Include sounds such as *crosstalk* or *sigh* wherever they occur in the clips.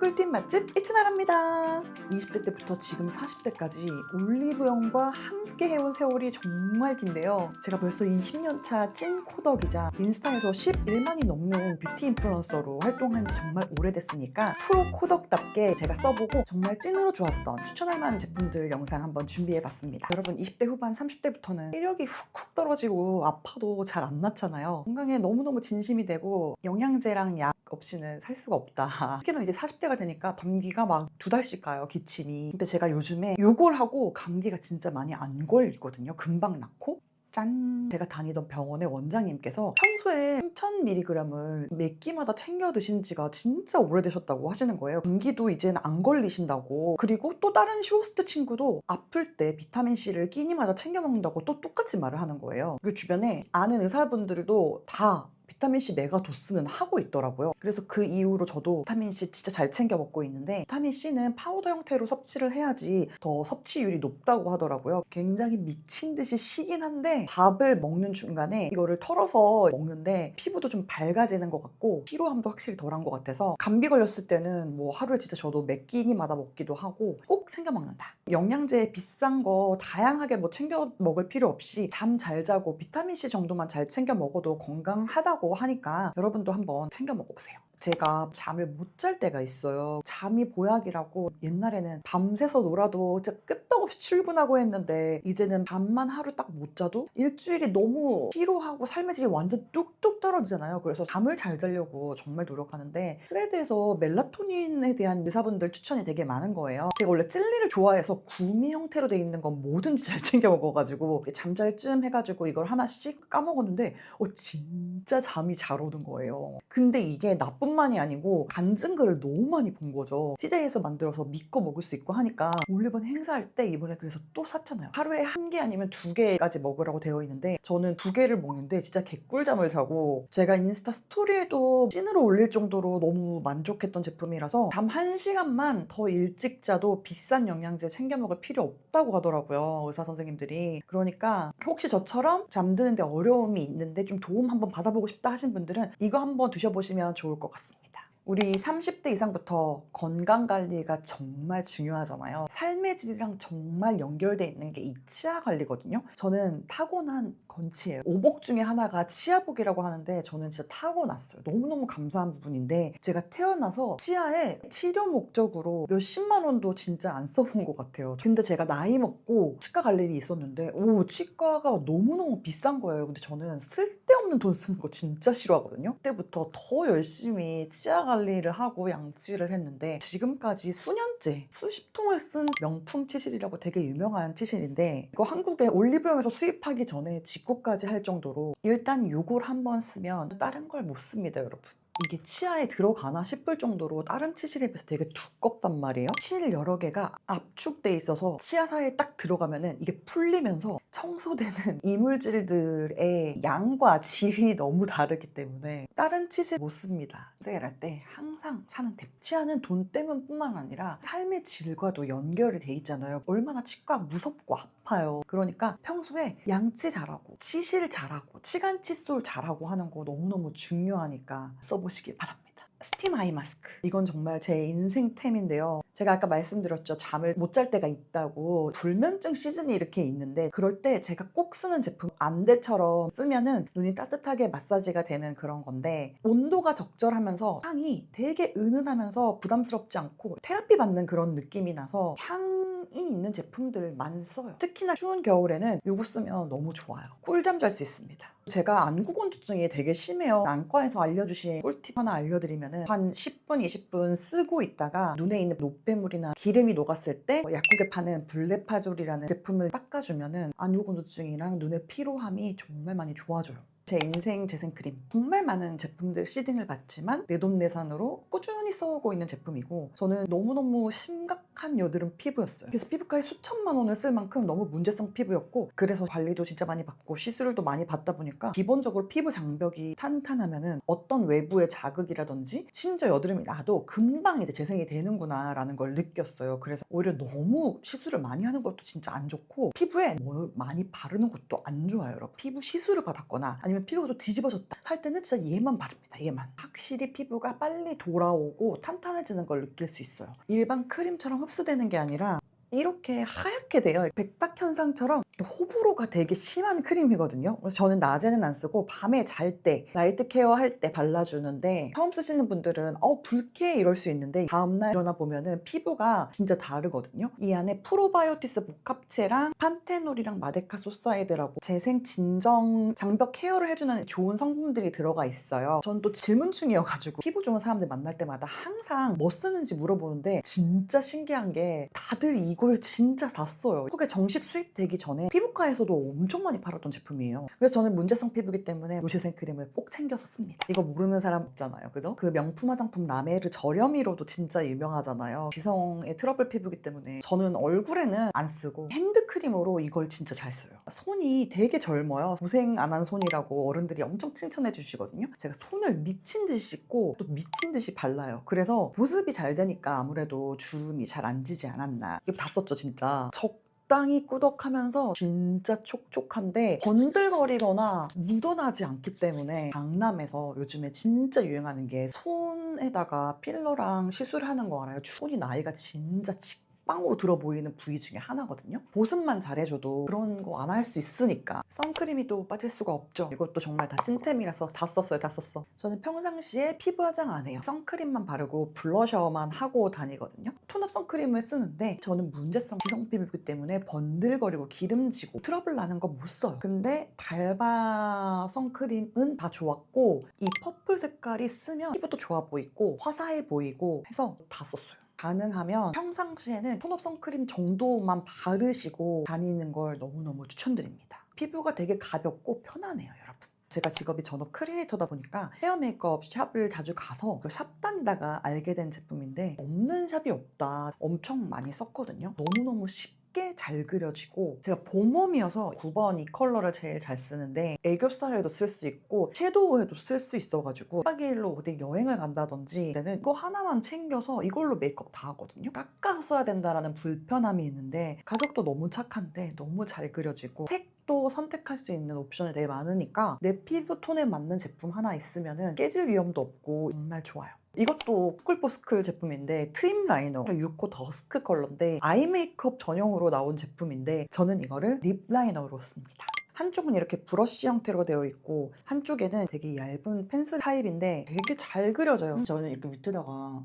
꿀팁 맛집 이츠나랍니다. 20대 때부터 지금 40대까지 올리브영과 함께 해온 세월이 정말 긴데요. 제가 벌써 20년 차 찐 코덕이자 인스타에서 11만이 넘는 뷰티 인플루언서로 활동한 지 정말 오래됐으니까 프로 코덕답게 제가 써보고 정말 찐으로 좋았던 추천할 만한 제품들 영상 한번 준비해봤습니다. 여러분 20대 후반 30대부터는 체력이 훅훅 떨어지고 아파도 잘 안 낫잖아요. 건강에 너무너무 진심이 되고 영양제랑 약 없이는 살 수가 없다. *laughs* 특히나 이제 40대 가 되니까 감기가 막 두 달씩 가요, 기침이. 근데 제가 요즘에 요걸 하고 감기가 진짜 많이 안 걸리거든요. 금방 낫고. 짠! 제가 다니던 병원의 원장님께서 평소에 3000mg을 몇 끼마다 챙겨 드신 지가 진짜 오래되셨다고 하시는 거예요. 감기도 이제는 안 걸리신다고. 그리고 또 다른 쇼호스트 친구도 아플 때 비타민C를 끼니마다 챙겨 먹는다고 또 똑같이 말을 하는 거예요. 그리고 주변에 아는 의사분들도 다 비타민C 메가도스는 하고 있더라고요. 그래서 그 이후로 저도 비타민C 진짜 잘 챙겨 먹고 있는데 비타민C는 파우더 형태로 섭취를 해야지 더 섭취율이 높다고 하더라고요. 굉장히 미친 듯이 시긴 한데 밥을 먹는 중간에 이거를 털어서 먹는데 피부도 좀 밝아지는 것 같고 피로함도 확실히 덜한 것 같아서 감기 걸렸을 때는 뭐 하루에 진짜 저도 몇 끼니마다 먹기도 하고 꼭 챙겨 먹는다. 영양제 비싼 거 다양하게 뭐 챙겨 먹을 필요 없이 잠 잘 자고 비타민C 정도만 잘 챙겨 먹어도 건강하다 고 하니까 여러분도 한번 챙겨 먹어보세요. 제가 잠을 못 잘 때가 있어요. 잠이 보약이라고 옛날에는 밤새서 놀아도 진짜 끄떡없이 출근하고 했는데 이제는 밤만 하루 딱 못 자도 일주일이 너무 피로하고 삶의 질이 완전 뚝뚝 떨어지잖아요. 그래서 잠을 잘 자려고 정말 노력하는데 스레드에서 멜라토닌에 대한 의사분들 추천이 되게 많은 거예요. 제가 원래 젤리를 좋아해서 구미 형태로 돼 있는 건 뭐든지 잘 챙겨 먹어가지고 잠잘 쯤 해가지고 이걸 하나씩 까먹었는데 어 진짜 잠이 잘 오는 거예요. 근데 이게 나 뿐만이 아니고 간증글을 너무 많이 본 거죠. CJ에서 만들어서 믿고 먹을 수 있고 하니까 올리브원 행사할 때 이번에 그래서 또 샀잖아요. 하루에 한 개 아니면 두 개까지 먹으라고 되어 있는데 저는 두 개를 먹는데 진짜 개꿀잠을 자고 제가 인스타 스토리에도 찐으로 올릴 정도로 너무 만족했던 제품이라서 잠 한 시간만 더 일찍 자도 비싼 영양제 챙겨 먹을 필요 없다고 하더라고요. 의사 선생님들이. 그러니까 혹시 저처럼 잠드는데 어려움이 있는데 좀 도움 한번 받아보고 싶다 하신 분들은 이거 한번 드셔보시면 좋을 것 같 습니다. 우리 30대 이상부터 건강 관리가 정말 중요하잖아요. 삶의 질이랑 정말 연결돼 있는 게 이 치아 관리거든요. 저는 타고난 건치예요. 오복 중에 하나가 치아복이라고 하는데 저는 진짜 타고났어요. 너무너무 감사한 부분인데 제가 태어나서 치아에 치료 목적으로 몇십만 원도 진짜 안 써본 것 같아요. 근데 제가 나이 먹고 치과 갈 일이 있었는데 오 치과가 너무너무 비싼 거예요. 근데 저는 쓸데없는 돈 쓰는 거 진짜 싫어하거든요. 그때부터 더 열심히 치아 관리를 하고 양치를 했는데 지금까지 수년째 수십 통을 쓴 명품 치실이라고 되게 유명한 치실인데 이거 한국에 올리브영에서 수입하기 전에 직구까지 할 정도로 일단 요걸 한번 쓰면 다른 걸 못 씁니다 여러분 이게 치아에 들어가나 싶을 정도로 다른 치실에 비해서 되게 두껍단 말이에요. 칠 여러 개가 압축돼 있어서 치아 사이에 딱 들어가면은 이게 풀리면서 청소되는 *laughs* 이물질들의 양과 질이 너무 다르기 때문에 다른 치실 못 씁니다. 일할 때 항상 사는 팁. 치아는 돈 때문뿐만 아니라 삶의 질과도 연결이 돼 있잖아요. 얼마나 치과 무섭고 아파요. 그러니까 평소에 양치 잘하고 치실 잘하고 치간 칫솔 잘하고 하는 거 너무너무 중요하니까 시길 바랍니다. 스팀 아이 마스크. 이건 정말 제 인생템인데요. 제가 아까 말씀드렸죠. 잠을 못 잘 때가 있다고. 불면증 시즌이 이렇게 있는데 그럴 때 제가 꼭 쓰는 제품 안대처럼 쓰면은 눈이 따뜻하게 마사지가 되는 그런 건데 온도가 적절하면서 향이 되게 은은하면서 부담스럽지 않고 테라피 받는 그런 느낌이 나서 향이 있는 제품들만 써요. 특히나 추운 겨울에는 이거 쓰면 너무 좋아요. 꿀잠 잘 수 있습니다. 제가 안구건조증이 되게 심해요. 안과에서 알려주신 꿀팁 하나 알려드리면은 한 10분, 20분 쓰고 있다가 눈에 있는 노폐물이나 기름이 녹았을 때 약국에 파는 블레파졸이라는 제품을 닦아주면은 안구건조증이랑 눈의 피로함이 정말 많이 좋아져요. 제 인생 재생 크림. 정말 많은 제품들 시딩을 받지만 내돈내산으로 꾸준히 써오고 있는 제품이고 저는 너무너무 심각한 여드름 피부였어요. 그래서 피부과에 수천만 원을 쓸 만큼 너무 문제성 피부였고 그래서 관리도 진짜 많이 받고 시술도 많이 받다 보니까 기본적으로 피부 장벽이 탄탄하면 은 어떤 외부의 자극이라든지 심지어 여드름이 나도 금방 이제 재생이 되는구나 라는 걸 느꼈어요. 그래서 오히려 너무 시술을 많이 하는 것도 진짜 안 좋고 피부에 뭐 많이 바르는 것도 안 좋아요 여러분. 피부 시술을 받았거나 아니면 아니면 피부가 또 뒤집어졌다 할 때는 진짜 얘만 바릅니다. 얘만. 확실히 피부가 빨리 돌아오고 탄탄해지는 걸 느낄 수 있어요. 일반 크림처럼 흡수되는 게 아니라 이렇게 하얗게 돼요. 백탁 현상처럼 호불호가 되게 심한 크림이거든요. 그래서 저는 낮에는 안 쓰고 밤에 잘 때, 나이트 케어 할 때 발라주는데 처음 쓰시는 분들은 어 불쾌해 이럴 수 있는데 다음날 일어나 보면은 피부가 진짜 다르거든요. 이 안에 프로바이오티스 복합체랑 판테놀이랑 마데카 소사이드라고 재생 진정 장벽 케어를 해주는 좋은 성분들이 들어가 있어요. 전또 질문충이어가지고 피부 좋은 사람들 만날 때마다 항상 뭐 쓰는지 물어보는데 진짜 신기한 게 다들 이걸 진짜 다 써요. 한국에 정식 수입되기 전에 피부과에서도 엄청 많이 팔았던 제품이에요. 그래서 저는 문제성 피부기 때문에 요실생 크림을 꼭 챙겨서 씁니다. 이거 모르는 사람 없잖아요. 그죠? 그 명품 화장품 라메르 저렴이로도 진짜 유명하잖아요. 지성의 트러블 피부기 때문에 저는 얼굴에는 안 쓰고 핸드크림으로 이걸 진짜 잘 써요. 손이 되게 젊어요. 고생 안 한 손이라고 어른들이 엄청 칭찬해 주시거든요. 제가 손을 미친 듯이 씻고 또 미친 듯이 발라요. 그래서 보습이 잘 되니까 아무래도 주름이 잘 안 지지 않았나. 이거 다 썼죠, 진짜. 적당히 꾸덕하면서 진짜 촉촉한데 번들거리거나 묻어나지 않기 때문에 강남에서 요즘에 진짜 유행하는 게 손에다가 필러랑 시술하는 거 알아요? 손이 나이가 진짜 직 방으로 들어 보이는 부위 중에 하나거든요. 보습만 잘해줘도 그런 거 안 할 수 있으니까 선크림이 또 빠질 수가 없죠. 이것도 정말 다 찐템이라서 다 썼어요, 다 썼어. 저는 평상시에 피부 화장 안 해요. 선크림만 바르고 블러셔만 하고 다니거든요. 톤업 선크림을 쓰는데 저는 문제성 지성 피부이기 때문에 번들거리고 기름지고 트러블 나는 거 못 써요. 근데 달바 선크림은 다 좋았고 이 퍼플 색깔이 쓰면 피부도 좋아 보이고 화사해 보이고 해서 다 썼어요. 가능하면 평상시에는 톤업 선크림 정도만 바르시고 다니는 걸 너무너무 추천드립니다. 피부가 되게 가볍고 편하네요, 여러분. 제가 직업이 전업 크리에이터다 보니까 헤어 메이크업 샵을 자주 가서 그 샵 다니다가 알게 된 제품인데 없는 샵이 없다 엄청 많이 썼거든요. 너무너무 쉽 게 잘 그려지고 제가 봄웜이어서 9번 이 컬러를 제일 잘 쓰는데 애교살에도 쓸 수 있고 섀도우에도 쓸 수 있어가지고 1박 2일로 어디 여행을 간다든지 때는 이거 하나만 챙겨서 이걸로 메이크업 다 하거든요. 깎아서 써야 된다라는 불편함이 있는데 가격도 너무 착한데 너무 잘 그려지고 색 또 선택할 수 있는 옵션이 되게 많으니까 내 피부 톤에 맞는 제품 하나 있으면 깨질 위험도 없고 정말 좋아요. 이것도 꾸클보스클 제품인데 트임 라이너 6호 더스크 컬러인데 아이 메이크업 전용으로 나온 제품인데 저는 이거를 립 라이너로 씁니다. 한쪽은 이렇게 브러쉬 형태로 되어 있고 한쪽에는 되게 얇은 펜슬 타입인데 되게 잘 그려져요. 저는 이렇게 밑에다가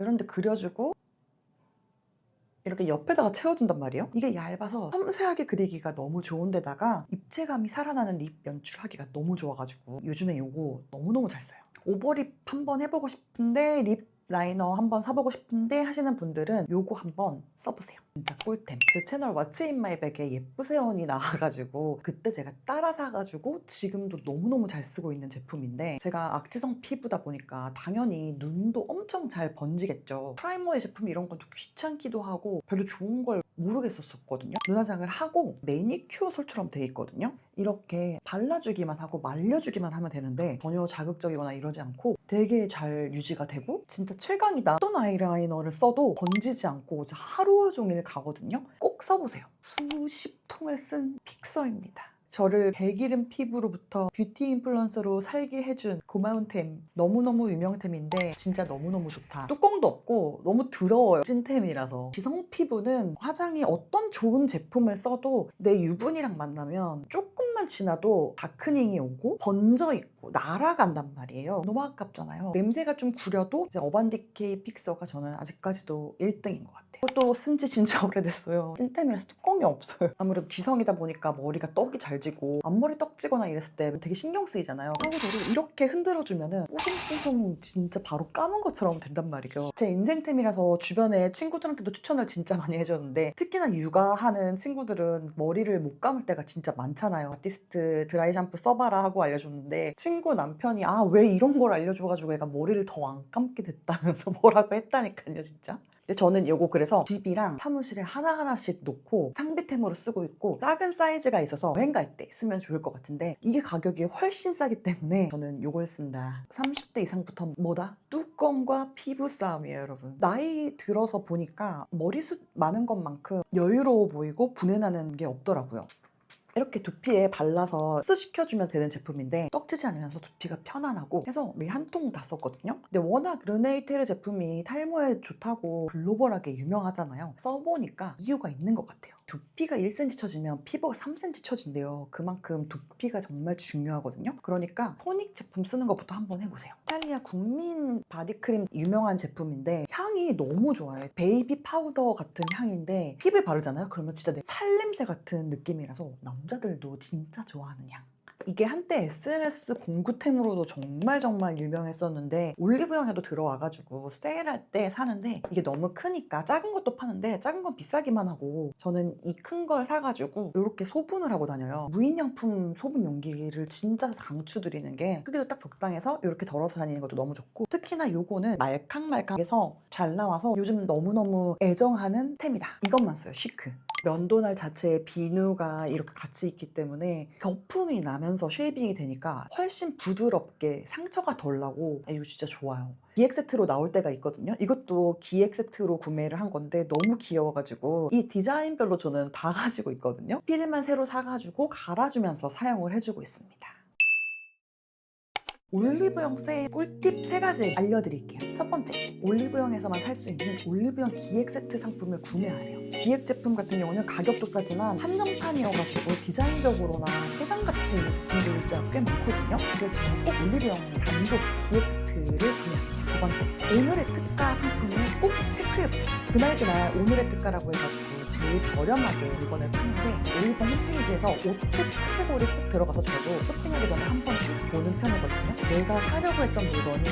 이런 데 그려주고 이렇게 옆에다가 채워준단 말이에요. 이게 얇아서 섬세하게 그리기가 너무 좋은데다가 입체감이 살아나는 립 연출하기가 너무 좋아가지고 요즘에 요거 너무너무 잘 써요. 오버립 한번 해보고 싶은데 립 라이너 한번 사보고 싶은데 하시는 분들은 요거 한번 써보세요. 진짜 꿀템. 제 채널 왓츠 인 마이 백에 예쁘세원이 나와가지고 그때 제가 따라 사가지고 지금도 너무너무 잘 쓰고 있는 제품인데 제가 악지성 피부다 보니까 당연히 눈도 엄청 잘 번지겠죠. 프라이머의 제품 이런 건좀 귀찮기도 하고 별로 좋은 걸 모르겠었거든요. 눈화장을 하고 매니큐어 솔처럼 돼 있거든요. 이렇게 발라주기만 하고 말려주기만 하면 되는데 전혀 자극적이거나 이러지 않고 되게 잘 유지가 되고 진짜 최강이다. 어떤 아이라이너를 써도 번지지 않고 하루 종일 가거든요. 꼭 써보세요. 수십 통을 쓴 픽서입니다. 저를 대기름 피부로부터 뷰티 인플루언서로 살게 해준 고마운 템 너무너무 유명템인데 진짜 너무너무 좋다. 뚜껑도 없고 너무 더러워요 찐템이라서. 지성 피부는 화장이 어떤 좋은 제품을 써도 내 유분이랑 만나면 조금만 지나도 다크닝이 오고 번져 있고 날아간단 말이에요. 너무 아깝잖아요. 냄새가 좀 구려도 이제 어반디케이 픽서가 저는 아직까지도 1등인 것 같아요. 또 쓴 지 진짜 오래됐어요. 찐템이라서 뚜껑이 없어요. 아무래도 지성이다 보니까 머리가 떡이 잘 지고 앞머리 떡지거나 이랬을 때 되게 신경 쓰이잖아요. 저를 이렇게 흔들어주면은 뽀송뽀송 진짜 바로 감은 것처럼 된단 말이에요. 제 인생템이라서 주변에 친구들한테도 추천을 진짜 많이 해줬는데 특히나 육아하는 친구들은 머리를 못 감을 때가 진짜 많잖아요. 아티스트 드라이 샴푸 써봐라 하고 알려줬는데 친구 남편이 아 왜 이런 걸 알려줘가지고 애가 머리를 더 안 감게 됐다면서 *laughs* 뭐라고 했다니까요 진짜 근데 저는 이거 그래서 집이랑 사무실에 하나하나씩 놓고 상비템으로 쓰고 있고 작은 사이즈가 있어서 여행 갈 때 쓰면 좋을 것 같은데 이게 가격이 훨씬 싸기 때문에 저는 이걸 쓴다. 30대 이상부터 뭐다? 뚜껑과 피부 싸움이에요 여러분. 나이 들어서 보니까 머리숱 많은 것만큼 여유로워 보이고 분해나는 게 없더라고요 이렇게 두피에 발라서 흡수시켜주면 되는 제품인데 떡지지 않으면서 두피가 편안하고 해서 매일 한 통 다 썼거든요. 근데 워낙 르네이테르 제품이 탈모에 좋다고 글로벌하게 유명하잖아요. 써보니까 이유가 있는 것 같아요. 두피가 1cm 처지면 피부가 3cm 처진대요. 그만큼 두피가 정말 중요하거든요. 그러니까 토닉 제품 쓰는 것부터 한번 해보세요. 이탈리아 국민 바디크림 유명한 제품인데 향이 너무 좋아요. 베이비 파우더 같은 향인데 피부에 바르잖아요. 그러면 진짜 내 살냄새 같은 느낌이라서 남자들도 진짜 좋아하는 향. 이게 한때 SNS 공구템으로도 정말 정말 유명했었는데 올리브영에도 들어와가지고 세일할 때 사는데 이게 너무 크니까 작은 것도 파는데 작은 건 비싸기만 하고 저는 이 큰 걸 사가지고 이렇게 소분을 하고 다녀요. 무인양품 소분 용기를 진짜 강추드리는 게 크기도 딱 적당해서 이렇게 덜어서 다니는 것도 너무 좋고 특히나 요거는 말캉말캉해서 잘 나와서 요즘 너무너무 애정하는 템이다. 이것만 써요 시크 면도날 자체에 비누가 이렇게 같이 있기 때문에 거품이 나면서 쉐이빙이 되니까 훨씬 부드럽게 상처가 덜 나고 아, 이거 진짜 좋아요. 기획 세트로 나올 때가 있거든요. 이것도 기획 세트로 구매를 한 건데 너무 귀여워가지고 이 디자인별로 저는 다 *laughs* 가지고 있거든요. 필만 새로 사가지고 갈아주면서 사용을 해주고 있습니다. 올리브영 세일 꿀팁 세 가지 알려드릴게요. 첫 번째, 올리브영에서만 살 수 있는 올리브영 기획 세트 상품을 구매하세요. 기획 제품 같은 경우는 가격도 싸지만 한정판이어가지고 디자인적으로나 소장 가치 있는 제품들이 진짜 꽤 많거든요. 그래서 저는 꼭 올리브영 단독 기획 세트를 구매합니다. 두 번째, 오늘의 특가 상품을 꼭 체크해보세요. 그날 그날 오늘의 특가라고 해가지고 제일 저렴하게 물건을 파는데 올리브영 홈페이지에서 옷특 카테고리 꼭 들어가서 저도 쇼핑하기 전에 한번쭉 보는 편이거든요. 내가 사려고 했던 물건이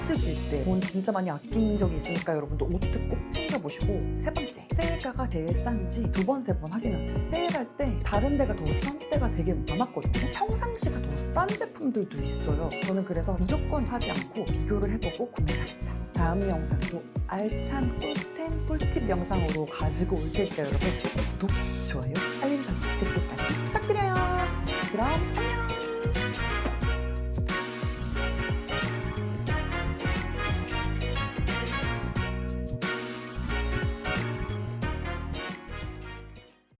옷특일 때 돈 진짜 많이 아낀 적이 있으니까 여러분도 옷특 꼭 챙겨보시고 세 번째, 세일가가 제일 싼지 두 번, 세 번 확인하세요. 세일할 때 다른 데가 더 싼 때가 되게 많았거든요. 평상시가 더 싼 제품들도 있어요. 저는 그래서 무조건 사지 않고 비교를 해보고 구매를 합니다. 다음 영상도 알찬 꿀템 꿀팁 영상으로 가지고 올 테니까 여러분 구독, 좋아요, 알림 설정, 댓글까지 부탁드려요. 그럼